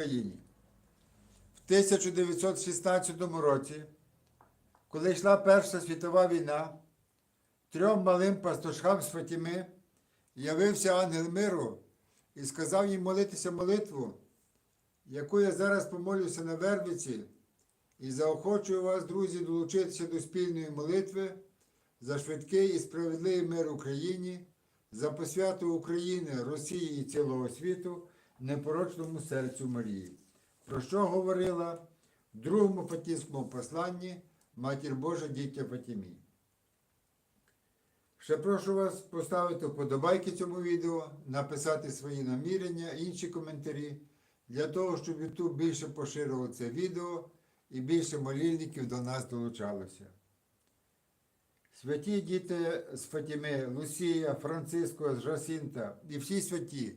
Україні. В 1916 році, коли йшла Перша світова війна, трьом малим пастушкам з Фатіми явився ангел миру і сказав їм молитися молитву, яку я зараз помолюся на Вербиці, і заохочую вас, друзі, долучитися до спільної молитви за швидкий і справедливий мир Україні, за посвяту України, Росії і цілого світу непорочному серцю Марії. Про що говорила в другому Фатівському посланні Матір Божа дітя Фатімі. Ще прошу вас поставити вподобайки цьому відео, написати свої намірення, інші коментарі, для того, щоб YouTube більше поширював це відео і більше молільників до нас долучалося. Святі діти з Фатіми, Лусія, Франциско, Жасінта і всі святі,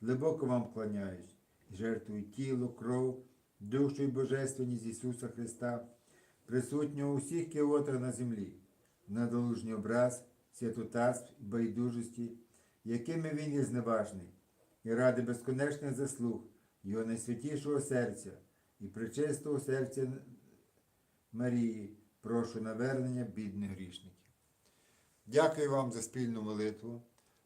глибоко вам кланяюсь, жертвую тіло, кров, душу і божественність Ісуса Христа, присутнього у всіх кіотах на землі, на долужній образ, святотатств і байдужості, якими він є зневажний, і ради безконечних заслуг Його найсвятішого серця і причистого серця Марії, прошу навернення бідних грішників. Дякую вам за спільну молитву.